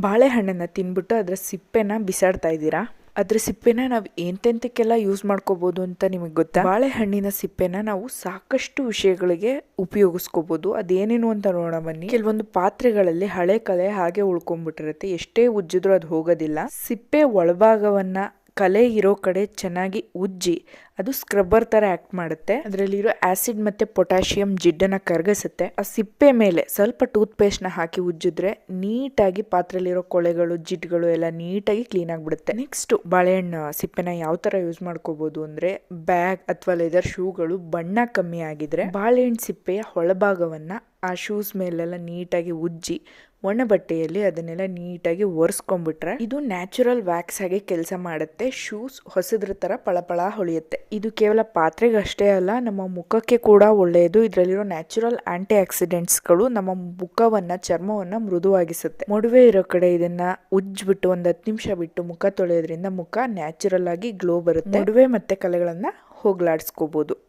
ಬಾಳೆಹಣ್ಣನ್ನು ತಿಂದ್ಬಿಟ್ಟು ಅದರ ಸಿಪ್ಪೆನ ಬಿಸಾಡ್ತಾ ಇದ್ದೀರಾ? ಅದರ ಸಿಪ್ಪೆನ ನಾವು ಎಂತೆಂತಕ್ಕೆಲ್ಲ ಯೂಸ್ ಮಾಡ್ಕೋಬೋದು ಅಂತ ನಿಮಗೆ ಗೊತ್ತಾ? ಬಾಳೆಹಣ್ಣಿನ ಸಿಪ್ಪೆನ ನಾವು ಸಾಕಷ್ಟು ವಿಷಯಗಳಿಗೆ ಉಪಯೋಗಿಸ್ಕೋಬೋದು. ಅದೇನೇನು ಅಂತ ನೋಡೋಣ ಬನ್ನಿ. ಕೆಲವೊಂದು ಪಾತ್ರೆಗಳಲ್ಲಿ ಹಳೆ ಕಲೆ ಹಾಗೆ ಉಳ್ಕೊಂಡ್ಬಿಟ್ಟಿರುತ್ತೆ ಎಷ್ಟೇ ಉಜ್ಜಿದ್ರೂ ಅದು ಹೋಗೋದಿಲ್ಲ. ಸಿಪ್ಪೆ ಒಳಭಾಗವನ್ನ ಕಲೆ ಇರೋ ಕಡೆ ಚೆನ್ನಾಗಿ ಉಜ್ಜಿ, ಅದು ಸ್ಕ್ರಬ್ಬರ್ ತರ ಆಕ್ಟ್ ಮಾಡುತ್ತೆ. ಅದರಲ್ಲಿರೋ ಆಸಿಡ್ ಮತ್ತೆ ಪೊಟ್ಯಾಷಿಯಂ ಜಿಡ್ಡನ್ನ ಕರಗಿಸುತ್ತೆ. ಆ ಸಿಪ್ಪೆ ಮೇಲೆ ಸ್ವಲ್ಪ ಟೂತ್ ಪೇಸ್ಟ್ನ ಹಾಕಿ ಉಜ್ಜಿದ್ರೆ ನೀಟಾಗಿ ಪಾತ್ರೆಯಲ್ಲಿರೋ ಕೊಳೆಗಳು, ಜಿಡ್ಗಳು ಎಲ್ಲ ನೀಟಾಗಿ ಕ್ಲೀನ್ ಆಗಿಬಿಡುತ್ತೆ. ನೆಕ್ಸ್ಟ್ ಬಾಳೆಹಣ್ಣು, ಸಿಪ್ಪೆನ ಯಾವ ತರ ಯೂಸ್ ಮಾಡ್ಕೋಬಹುದು ಅಂದ್ರೆ ಬ್ಯಾಗ್ ಅಥವಾ ಲೆದರ್ ಶೂಗಳು ಬಣ್ಣ ಕಮ್ಮಿ ಆಗಿದ್ರೆ ಬಾಳೆಹಣ್ಣು ಸಿಪ್ಪೆಯ ಹೊಳಭಾಗವನ್ನ ಆ ಶೂಸ್ ಮೇಲೆಲ್ಲ ನೀಟಾಗಿ ಉಜ್ಜಿ ಒಣ ಬಟ್ಟೆಯಲ್ಲಿ ಅದನ್ನೆಲ್ಲ ನೀಟಾಗಿ ಒರೆಸ್ಕೊಂಡ್ಬಿಟ್ರೆ ಇದು ನ್ಯಾಚುರಲ್ ವ್ಯಾಕ್ಸ್ ಆಗಿ ಕೆಲಸ ಮಾಡುತ್ತೆ. ಶೂಸ್ ಹೊಸದ್ರ ಥರ ಪಳಪಳ ಹೊಳೆಯುತ್ತೆ. ಇದು ಕೇವಲ ಪಾತ್ರೆಗಷ್ಟೇ ಅಲ್ಲ, ನಮ್ಮ ಮುಖಕ್ಕೆ ಕೂಡ ಒಳ್ಳೆಯದು. ಇದರಲ್ಲಿರೋ ನ್ಯಾಚುರಲ್ ಆಂಟಿ ಆಕ್ಸಿಡೆಂಟ್ಸ್ಗಳು ನಮ್ಮ ಮುಖವನ್ನು, ಚರ್ಮವನ್ನು ಮೃದುವಾಗಿಸುತ್ತೆ. ಮೊಡವೆ ಇರೋ ಕಡೆ ಇದನ್ನು ಉಜ್ಜಿಬಿಟ್ಟು ಒಂದು ಹತ್ತು ನಿಮಿಷ ಬಿಟ್ಟು ಮುಖ ತೊಳೆಯೋದ್ರಿಂದ ಮುಖ ನ್ಯಾಚುರಲ್ ಆಗಿ ಗ್ಲೋ ಬರುತ್ತೆ. ಮೊಡವೆ ಮತ್ತೆ ಕಲೆಗಳನ್ನು ಹೋಗ್ಲಾಡಿಸ್ಕೋಬಹುದು